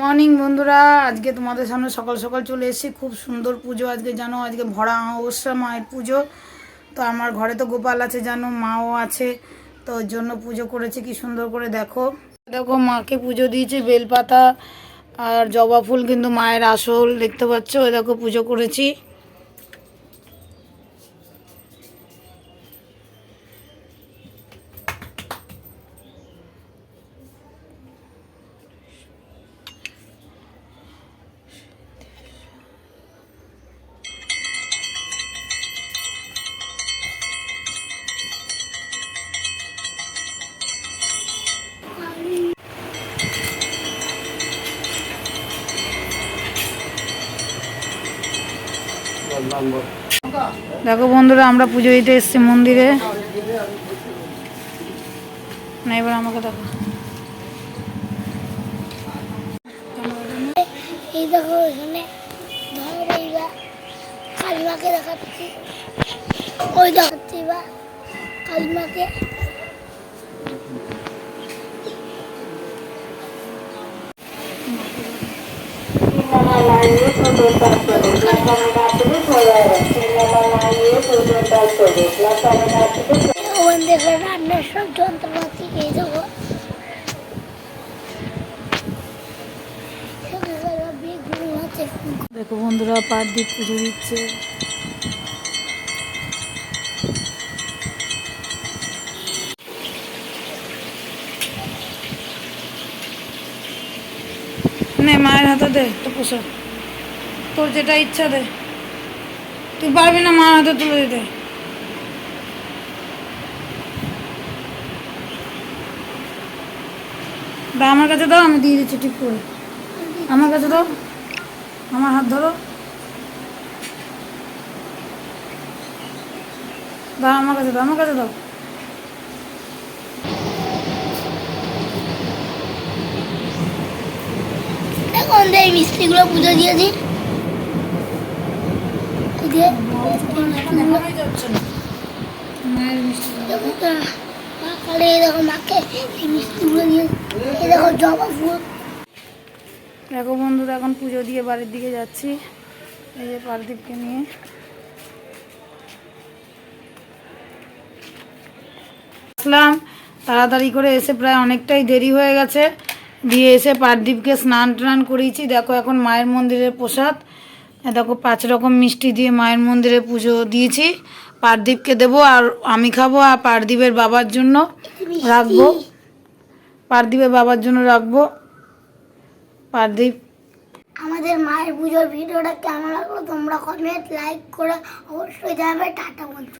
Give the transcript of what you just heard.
Morning বন্ধুরা, আজকে তোমাদের সামনে সকাল সকাল চলে এসেছি। খুব সুন্দর পুজো আজকে, জানো? আজকে ভরা অবস্যা মায়ের পুজো। তো আমার ঘরে তো গোপাল আছে, জানো? মাও আছে। তো ওর জন্য পুজো করেছে, কি সুন্দর করে দেখো। দেখো, মাকে পুজো দিয়েছে, বেলপাতা আর জবা ফুল, কিন্তু মায়ের আসল, দেখতে পাচ্ছ? ওই দেখো, পুজো করেছি। দেখো বন্ধুরা, আমরা পুজো দিতে এসেছি মন্দিরে। না, এবার আমাকে দেখো। এই দেখো, এখানে কালিমাকে দেখাচ্ছি। ওই দেখাচ্ছি বা কালিমাকে। রান্নার সব যন্ত্রপাতি বেগুন আছে দেখো বন্ধুরা পারদীপ পুজো দিচ্ছে। নে, মায়ের হাতে দে তো পোষা। তোর যেটা ইচ্ছা দে। তুই পারবি না মায়ের হাতে তুলে দিতে। দা, আমার কাছে দাও, আমি দিয়ে দিচ্ছি ঠিক করে। আমার কাছে দাও, আমার হাত ধরো। দাও আমার কাছে দাও, আমার কাছে দাও। এখন এই মিস্ত্রিগুলো পুজো দিয়েছি। দেখো বন্ধুরা, এখন পুজো দিয়ে বাড়ির দিকে যাচ্ছি। এই যে পারদীপকে নিয়ে। আসলাম। তাড়াতাড়ি করে এসে প্রায় অনেকটাই দেরি হয়ে গেছে। দিয়ে এসে পারদীপকে স্নান টান করিয়েছি। দেখো এখন মায়ের মন্দিরের প্রসাদ। দেখো পাঁচ রকম মিষ্টি দিয়ে মায়ের মন্দিরে পুজো দিয়েছি। পারদীপকে দেবো আর আমি খাব আর পারদীপের বাবার জন্য রাখব। পারদীপের বাবার জন্য রাখব। পারদীপ। আমাদের মায়ের পুজোর ভিডিওটা কেমন লাগল? তোমরা কমেন্ট লাইক করে অবশ্যই জানাবে। টাটা বন্ধু।